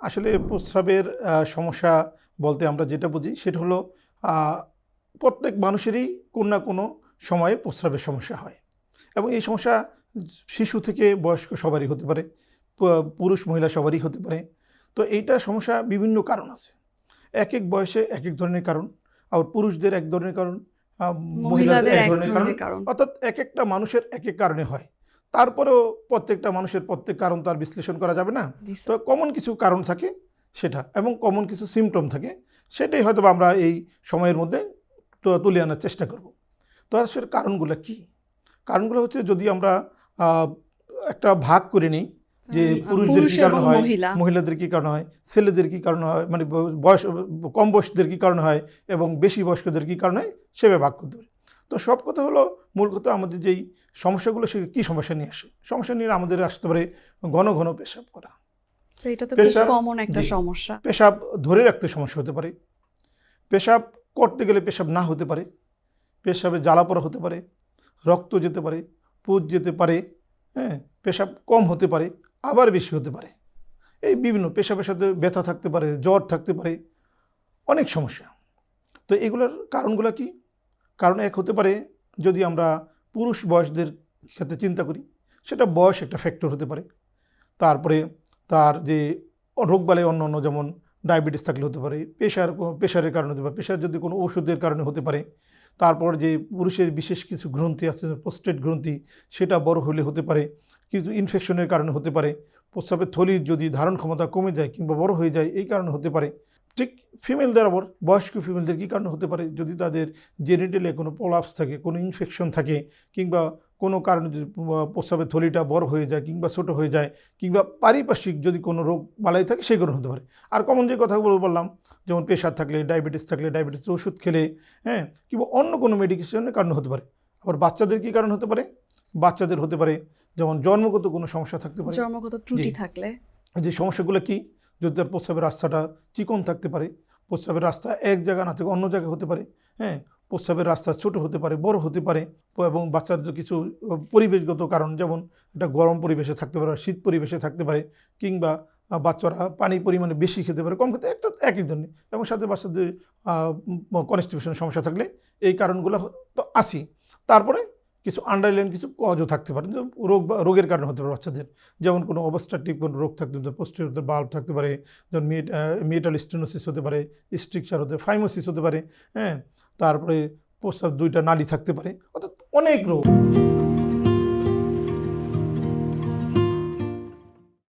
আসলে প্রস্রাবের সমস্যা বলতে আমরা যেটা বুঝি সেটা হলো প্রত্যেক মানুষেরই কোনো না কোনো সময়ে প্রস্রাবের সমস্যা হয়। এবং এই সমস্যা শিশু থেকে বয়স্ক সবারই হতে পারে পুরুষ মহিলা সবারই হতে পারে। তো এইটা সমস্যা বিভিন্ন কারণ আছে। এক এক বয়সে এক এক ধরনের কারণ আর পুরুষদের এক ধরনের কারণ মহিলাদের এক এক ধরনের কারণ ধরনের কারণ। অর্থাৎ এক একটা মানুষের এক এক কারণে হয়। তারপরেও প্রত্যেকটা মানুষের প্রত্যেক কারণ তো আর বিশ্লেষণ করা যাবে না। তো কমন কিছু কারণ থাকে সেটা এবং কমন কিছু সিমটম থাকে সেটাই হয়তো বা আমরা এই সময়ের মধ্যে তুলে আনার চেষ্টা করব। তো আসলে কারণগুলো কি? কারণগুলো হচ্ছে যদি আমরা একটা ভাগ করে নিই যে পুরুষদের পুরুষ কি কারণে হয় মহিলাদের কি কারণে হয় ছেলেদের কি কারণে হয় মানে বয়স কম বয়সদের কি কারণে হয় এবং বেশি বয়স্কদের কি কারণে হয় সেভাবে ভাগ করতে পারি। তো সব কথা হলো মূল কথা আমাদের যেই সমস্যাগুলো সে কী সমস্যা নিয়ে আসে? সমস্যা নিয়ে আমাদের আসতে পারে ঘন ঘন পেশাব করা। পেশাব ধরে রাখতে সমস্যা হতে পারে। পেশাব করতে গেলে পেশাব না হতে পারে। পেশাবে জ্বালা পড়া হতে পারে রক্ত যেতে পারে পুজ যেতে পারে হ্যাঁ পেশাব কম হতে পারে আবার বেশি হতে পারে। এই বিভিন্ন পেশাবের সাথে ব্যথা থাকতে পারে জ্বর থাকতে পারে অনেক সমস্যা। তো এগুলোর কারণগুলো কি? কারণ এক হতে পারে যদি আমরা পুরুষ বয়সদের ক্ষেত্রে চিন্তা করি, সেটা বয়স একটা ফ্যাক্টর হতে পারে। তারপরে তার যে রোগবালাই অন্য অন্য যেমন ডায়াবেটিস থাকলে হতে পারে প্রেশার প্রেশারের কারণে হতে পারে প্রেশার যদি কোনো ওষুধের কারণে হতে পারে তারপর যে পুরুষের বিশেষ কিছু গ্রন্থি আছে প্রস্টেট গ্রন্থি, সেটা বড় হলে হতে পারে, কিছু ইনফেকশনের কারণে হতে পারে প্রস্রাবের থলির যদি ধারণ ক্ষমতা কমে যায় কিংবা বড় হয়ে যায়, এই কারণে হতে পারে। ঠিক ফিমেলদের আবার বয়স্ক ফিমেলদের কী কারণে হতে পারে? যদি তাদের জেনিটেলে কোনো প্রলাপস থাকে, কোনো ইনফেকশন থাকে কিংবা কোনো কারণে যদি প্রস্রাবের থলিটা বড় হয়ে যায় কিংবা ছোটো হয়ে যায় কিংবা পারিপার্শ্বিক যদি কোনো রোগ বালাই থাকে সেই কারণে হতে পারে। আর কমন যে কথাগুলো বললাম যেমন প্রেশার থাকলে ডায়াবেটিস থাকলে ডায়াবেটিসের ওষুধ খেলে হ্যাঁ কিংবা অন্য কোনো মেডিকেশনের কারণে হতে পারে। আবার বাচ্চাদের কী কারণ হতে পারে? বাচ্চাদের হতে পারে যেমন জন্মগত কোনো সমস্যা থাকতে পারে। জন্মগত ত্রুটি থাকলে। যে সমস্যাগুলো কি? যদি তার প্রস্রাবের রাস্তাটা চিকন থাকতে পারে প্রস্রাবের রাস্তা এক জায়গা না থেকে অন্য জায়গায় হতে পারে হ্যাঁ প্রস্রাবের রাস্তা ছোট হতে পারে, বড় হতে পারে এবং বাচ্চাদের কিছু পরিবেশগত কারণ, যেমন একটা গরম পরিবেশে থাকতে পারে শীত পরিবেশে থাকতে পারে কিংবা বাচ্চারা পানি পরিমাণে বেশি খেতে পারে, কম খেতে, একটা একই ধরনের এবং সাথে বাচ্চাদের কনস্টিপেশনের সমস্যা থাকলে এই কারণগুলো তো আসি তারপরে কিছু আন্ডারলাইন কিছু কজও থাকতে পারে রোগ রোগের কারণে হতে পারে বাচ্চাদের। যেমন কোনো অবস্ট্রাকটিভ কোনো রোগ থাকতে পারে পোস্টের বাল্ব থাকতে পারে, যেমন মিয়েটাল স্টেনোসিস হতে পারে স্ট্রিকচার হতে ফাইমোসিস হতে পারে হ্যাঁ? তারপরে প্রস্রাব দুইটা নালি থাকতে পারে। অর্থাৎ অনেক রোগ।